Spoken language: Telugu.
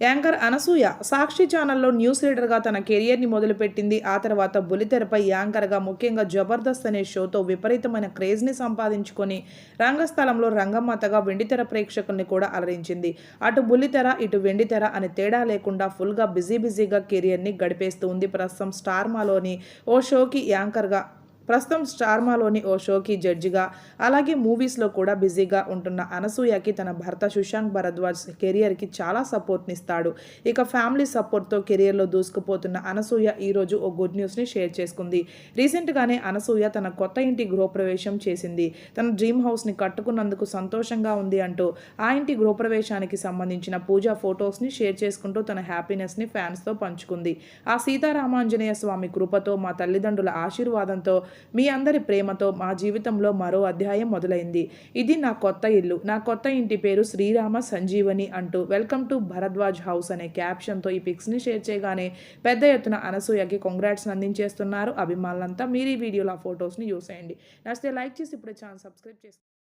యాంకర్ అనసూయ సాక్షి ఛానల్లో న్యూస్ రీడర్గా తన కెరియర్ని మొదలుపెట్టింది. ఆ తర్వాత బులితెరపై యాంకర్గా ముఖ్యంగా జబర్దస్త్ అనే షోతో విపరీతమైన క్రేజ్ని సంపాదించుకొని రంగస్థలంలో రంగమ్మతగా వెండితెర ప్రేక్షకుల్ని కూడా అలరించింది. అటు బుల్లితెర ఇటు వెండితెర అని తేడా లేకుండా ఫుల్గా బిజీ బిజీగా కెరియర్ని గడిపేస్తూ ఉంది ప్రస్తుతం స్టార్మాలోని ఓ షోకి యాంకర్గా ప్రస్తుతం స్టార్మాలోని ఓ షోకి జడ్జిగా అలాగే మూవీస్లో కూడా బిజీగా ఉంటున్న అనసూయకి తన భర్త సుశాంత్ భరద్వాజ్ కెరియర్కి చాలా సపోర్ట్నిస్తాడు. ఇక ఫ్యామిలీ సపోర్ట్తో కెరియర్లో దూసుకుపోతున్న అనసూయ ఈరోజు ఓ గుడ్ న్యూస్ని షేర్ చేసుకుంది. రీసెంట్గానే అనసూయ తన కొత్త ఇంటి గృహప్రవేశం చేసింది. తన డ్రీమ్ హౌస్ని కట్టుకున్నందుకు సంతోషంగా ఉంది అంటూ ఆ ఇంటి గృహప్రవేశానికి సంబంధించిన పూజా ఫొటోస్ని షేర్ చేసుకుంటూ తన హ్యాపీనెస్ని ఫ్యాన్స్తో పంచుకుంది. ఆ సీతారామాంజనేయ స్వామి కృపతో మా తల్లిదండ్రుల ఆశీర్వాదంతో మీ అందరి ప్రేమతో మా జీవితంలో మరో అధ్యాయం మొదలైంది. ఇది నా కొత్త ఇల్లు. నా కొత్త ఇంటి పేరు శ్రీరామ సంజీవని అంటూ వెల్కమ్ టు భరద్వాజ్ హౌస్ అనే క్యాప్షన్తో ఈ పిక్స్ని షేర్ చేయగానే పెద్ద ఎత్తున అనసూయకి కొంగ్రాట్స్ అందించేస్తున్నారు అభిమానులంతా. మీరు ఈ వీడియోలో ఆ ఫొటోస్ని యూస్ నచ్చితే లైక్ చేసి ఇప్పుడు ఛానల్ సబ్స్క్రైబ్ చేసుకోండి